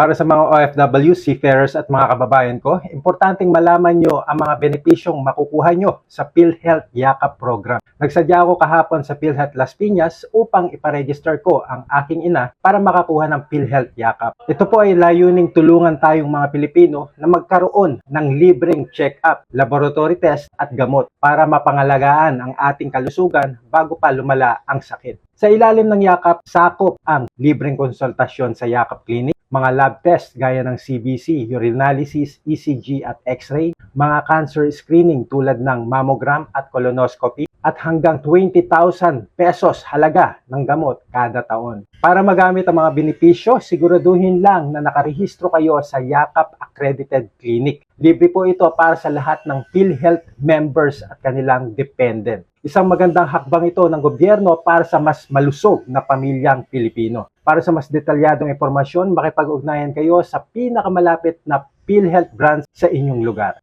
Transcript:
Para sa mga OFW, seafarers at mga kababayan ko, importanteng malaman nyo ang mga benepisyong makukuha nyo sa PhilHealth Yakap program. Nagsadya ako kahapon sa PhilHealth Las Piñas upang iparegister ko ang aking ina para makakuha ng PhilHealth Yakap. Ito po ay layuning tulungan tayong mga Pilipino na magkaroon ng libreng check-up, laboratory test at gamot para mapangalagaan ang ating kalusugan bago pa lumala ang sakit. Sa ilalim ng Yakap, sakop ang libreng konsultasyon sa Yakap Clinic, mga lab test gaya ng CBC, urinalysis, ECG at X-ray, mga cancer screening tulad ng mammogram at colonoscopy, at hanggang 20,000 pesos halaga ng gamot kada taon. Para magamit ang mga benepisyo, siguraduhin lang na nakarehistro kayo sa Yakap Accredited Clinic. Libre po ito para sa lahat ng PhilHealth members at kanilang dependent. Isang magandang hakbang ito ng gobyerno para sa mas malusog na pamilyang Pilipino. Para sa mas detalyadong impormasyon, makipag-ugnayan kayo sa pinakamalapit na PhilHealth branch sa inyong lugar.